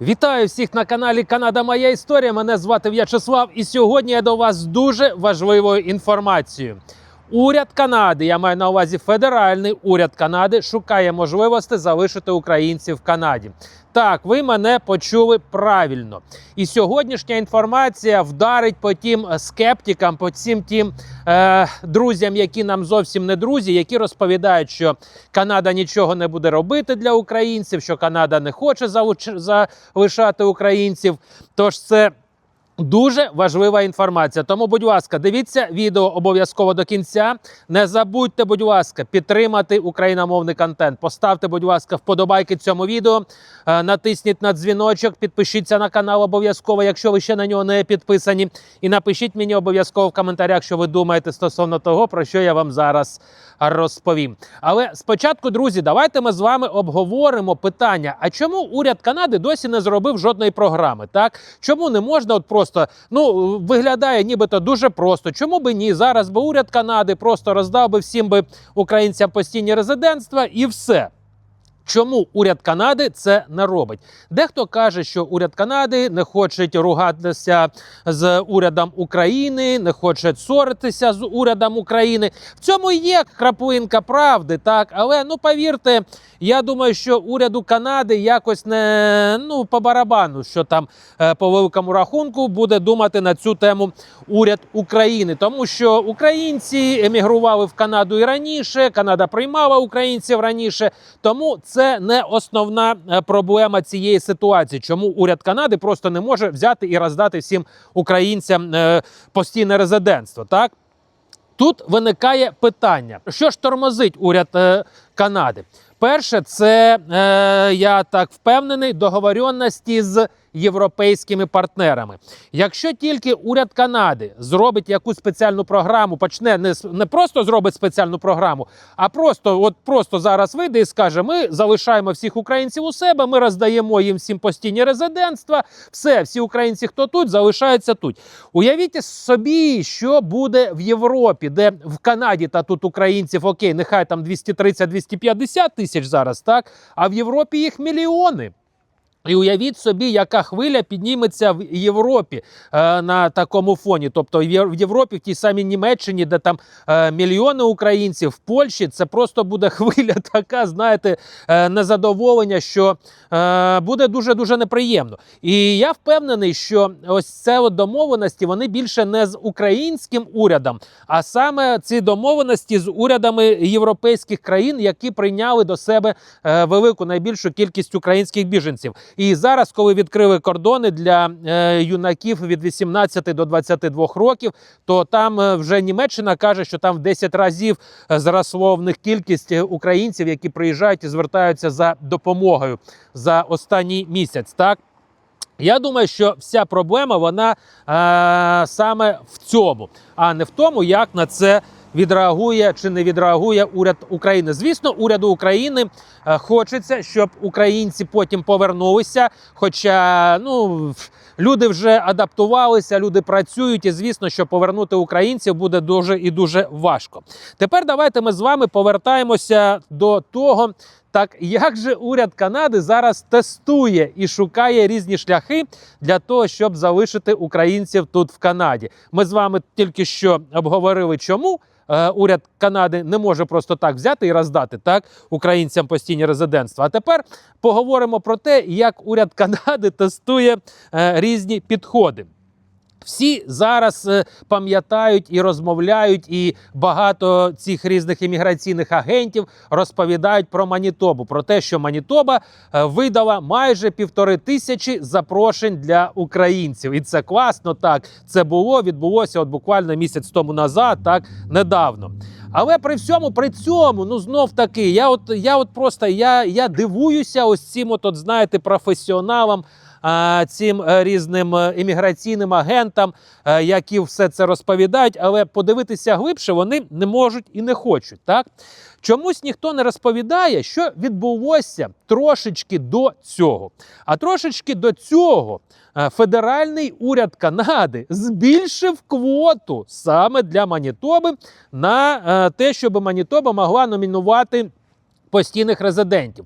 Вітаю всіх на каналі Канада Моя Історія. Мене звати В'ячеслав, і сьогодні я до вас дуже важливою інформацією. Уряд Канади, я маю на увазі федеральний уряд Канади, шукає можливості залишити українців в Канаді. Так, ви мене почули правильно. І сьогоднішня інформація вдарить по тим скептикам, по всім тим е, друзям, які нам зовсім не друзі, які розповідають, що Канада нічого не буде робити для українців, що Канада не хоче залишати українців. Тож це. Дуже важлива інформація. Тому, будь ласка, дивіться відео обов'язково до кінця. Не забудьте, будь ласка, підтримати україномовний контент. Поставте, будь ласка, вподобайки цьому відео. Е, Натисніть на дзвіночок, підпишіться на канал обов'язково, якщо ви ще на нього не підписані. І напишіть мені обов'язково в коментарях, що ви думаєте стосовно того, про що я вам зараз розповім. Але спочатку, друзі, давайте ми з вами обговоримо питання: а чому уряд Канади досі не зробив жодної програми? Так чому не можна от просто ну виглядає, нібито дуже просто. Чому би ні? Зараз би уряд Канади просто роздав би всім би українцям постійні резидентства і все. Чому уряд Канади це не робить? Дехто каже, що уряд Канади не хоче ругатися з урядом України, не хоче ссоритися з урядом України. В цьому є краплинка правди, так але ну повірте, я думаю, що уряду Канади якось не ну по барабану, що там е, по великому рахунку буде думати на цю тему уряд України, тому що українці емігрували в Канаду і раніше. Канада приймала українців раніше, тому це не основна е, проблема цієї ситуації. Чому уряд Канади просто не може взяти і роздати всім українцям е, постійне резидентство? Так тут виникає питання: що ж тормозить уряд е, Канади? Перше, це я так впевнений, договоренності з європейськими партнерами. Якщо тільки уряд Канади зробить якусь спеціальну програму, почне не, не просто зробить спеціальну програму, а просто от просто зараз вийде і скаже: ми залишаємо всіх українців у себе, ми роздаємо їм всім постійні резидентства. Все, всі українці, хто тут, залишаються тут. Уявіть собі, що буде в Європі, де в Канаді та тут українців окей, нехай там 230-250 тисяч зараз, так а в Європі їх мільйони. І уявіть собі, яка хвиля підніметься в Європі е, на такому фоні. Тобто в Європі, в тій самій Німеччині, де там е, мільйони українців, в Польщі це просто буде хвиля така, знаєте, е, незадоволення, що е, буде дуже дуже неприємно. І я впевнений, що ось це домовленості вони більше не з українським урядом, а саме ці домовленості з урядами європейських країн, які прийняли до себе е, велику найбільшу кількість українських біженців. І зараз, коли відкрили кордони для е, юнаків від 18 до 22 років, то там е, вже Німеччина каже, що там в 10 разів е, зросло в них кількість е, українців, які приїжджають і звертаються за допомогою за останній місяць. Так. Я думаю, що вся проблема вона е, саме в цьому, а не в тому, як на це відреагує чи не відреагує уряд України. Звісно, уряду України е, хочеться, щоб українці потім повернулися. Хоча ну люди вже адаптувалися, люди працюють, і звісно, що повернути українців буде дуже і дуже важко. Тепер давайте ми з вами повертаємося до того. Так як же уряд Канади зараз тестує і шукає різні шляхи для того, щоб залишити українців тут в Канаді? Ми з вами тільки що обговорили, чому уряд Канади не може просто так взяти і роздати так українцям постійні резидентства. А тепер поговоримо про те, як уряд Канади тестує е, різні підходи. Всі зараз е, пам'ятають і розмовляють, і багато цих різних імміграційних агентів розповідають про Манітобу, про те, що Манітоба е, видала майже півтори тисячі запрошень для українців. І це класно. Так це було відбулося от буквально місяць тому назад, так недавно. Але при всьому при цьому, ну знов таки, я от я от просто я, я дивуюся ось цим, от, от знаєте, професіоналам. Цим е, різним е, імміграційним агентам, е, які все це розповідають, але подивитися глибше вони не можуть і не хочуть. Так чомусь ніхто не розповідає, що відбулося трошечки до цього. А трошечки до цього федеральний уряд Канади збільшив квоту саме для Манітоби на те, щоб Манітоба могла номінувати постійних резидентів.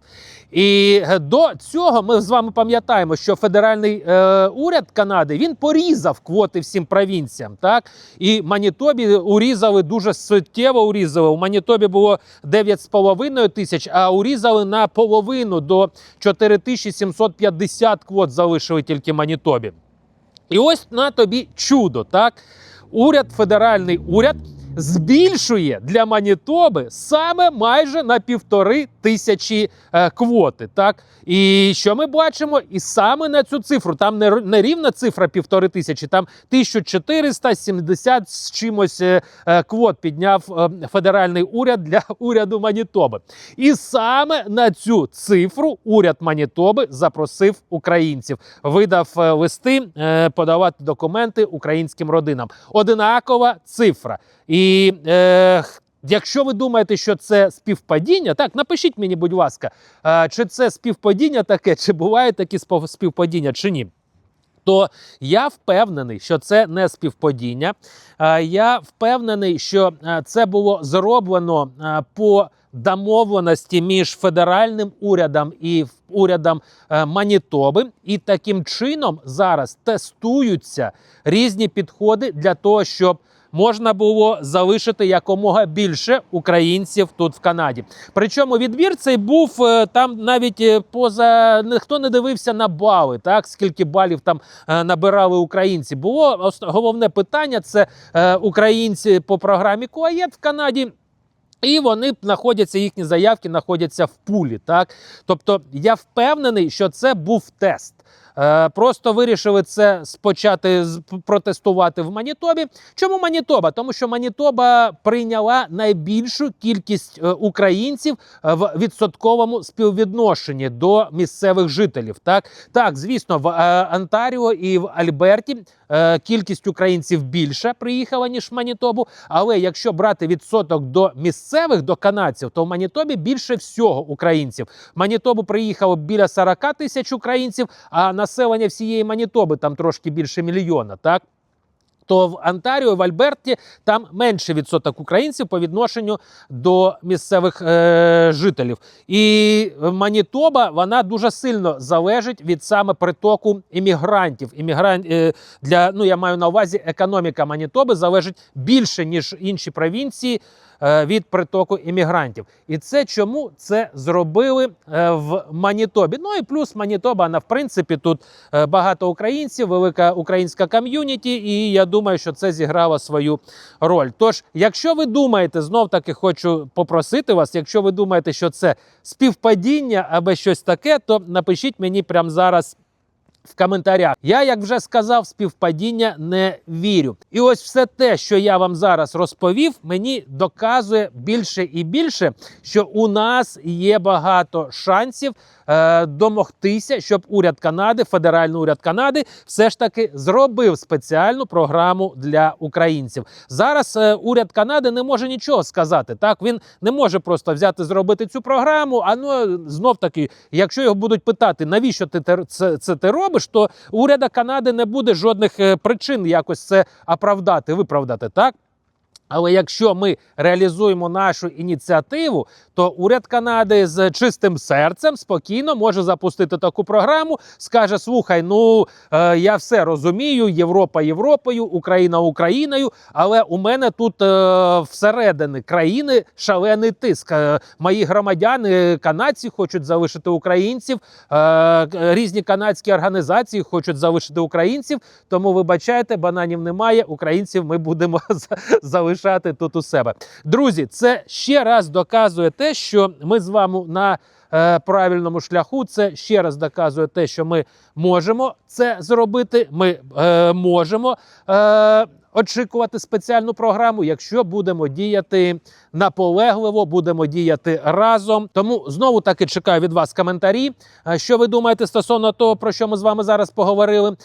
І е, до цього ми з вами пам'ятаємо, що федеральний е, уряд Канади він порізав квоти всім провінціям. Так і Манітобі урізали дуже суттєво. Урізали у Манітобі було 9,5 тисяч, а урізали на половину до 4750 квот залишили тільки Манітобі. І ось на тобі чудо, так? Уряд, федеральний уряд збільшує для Манітоби саме майже на півтори тисячі е, квоти. Так? І що ми бачимо? І саме на цю цифру, там не, не рівна цифра півтори тисячі, там 1470 з чимось е, е, квот підняв е, федеральний уряд для уряду Манітоби. І саме на цю цифру уряд Манітоби запросив українців, видав е, листи е, подавати документи українським родинам. Одинакова цифра. І е, якщо ви думаєте, що це співпадіння, так напишіть мені, будь ласка, е, чи це співпадіння таке, чи бувають такі співпадіння, чи ні. То я впевнений, що це не співпадіння. Е, Я впевнений, що е, це було зроблено е, по домовленості між федеральним урядом і урядом Манітоби, і таким чином зараз тестуються різні підходи для того, щоб можна було залишити якомога більше українців тут в Канаді. Причому відбір цей був е, там навіть е, поза ніхто не дивився на бали, так скільки балів там е, набирали українці. Було головне питання: це українці по програмі Куаєт в Канаді. І вони знаходяться, їхні заявки знаходяться в пулі. Так? Тобто я впевнений, що це був тест. Е, просто вирішили це спочати протестувати в Манітобі. Чому Манітоба? Тому що Манітоба прийняла найбільшу кількість е, українців е, в відсотковому співвідношенні до місцевих жителів. Так, так звісно, в Онтаріо і в Альберті кількість українців більша приїхала ніж в Манітобу. Але якщо брати відсоток до місцевих, до канадців, то в Манітобі більше всього українців. В Манітобу приїхало біля 40 тисяч українців, а населення всієї Манітоби там трошки більше мільйона. Так. То в Онтаріо, в Альберті там менший відсоток українців по відношенню до місцевих е, жителів. І Манітоба вона дуже сильно залежить від саме притоку іммігрантів. Іммігран... е, для ну я маю на увазі, економіка Манітоби залежить більше ніж інші провінції е, від притоку іммігрантів. І це чому це зробили е, в Манітобі. Ну і плюс Манітоба, вона в принципі тут е, багато українців, велика українська ком'юніті, і я думаю, що це зіграло свою роль. Тож, якщо ви думаєте, знов таки хочу попросити вас, якщо ви думаєте, що це співпадіння або щось таке, то напишіть мені прямо зараз. В коментарях я, як вже сказав, співпадіння не вірю. І ось все те, що я вам зараз розповів, мені доказує більше і більше, що у нас є багато шансів е, домогтися, щоб уряд Канади, федеральний уряд Канади, все ж таки зробив спеціальну програму для українців. Зараз е, уряд Канади не може нічого сказати. Так він не може просто взяти зробити цю програму. А ну знов таки, якщо його будуть питати, навіщо ти це, це ти робиш, то уряда Канади не буде жодних е, причин якось це оправдати, виправдати так. Але якщо ми реалізуємо нашу ініціативу, то уряд Канади з чистим серцем спокійно може запустити таку програму. Скаже: слухай, ну е, я все розумію, Європа Європою, Україна Україною, але у мене тут е, всередині країни шалений тиск. Е, мої громадяни, канадці, хочуть залишити українців. Е, різні канадські організації хочуть залишити українців. Тому вибачайте, бананів немає. Українців ми будемо за- залишати тут у себе. Друзі, це ще раз доказує те, що ми з вами на е, правильному шляху. Це ще раз доказує те, що ми можемо це зробити. Ми е, можемо. Е, Очікувати спеціальну програму, якщо будемо діяти наполегливо, будемо діяти разом. Тому знову таки чекаю від вас коментарі. Що ви думаєте стосовно того, про що ми з вами зараз поговорили?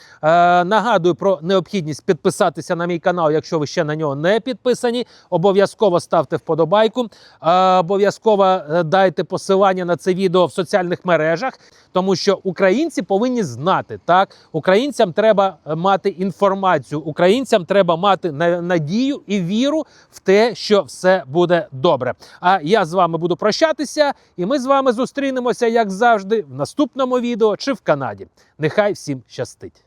Нагадую про необхідність підписатися на мій канал, якщо ви ще на нього не підписані. Обов'язково ставте вподобайку. Обов'язково е, дайте посилання на це відео в соціальних мережах, тому що українці повинні знати так. Українцям треба е, мати інформацію, українцям треба треба мати на- надію і віру в те, що все буде добре. А я з вами буду прощатися, і ми з вами зустрінемося, як завжди, в наступному відео чи в Канаді. Нехай всім щастить!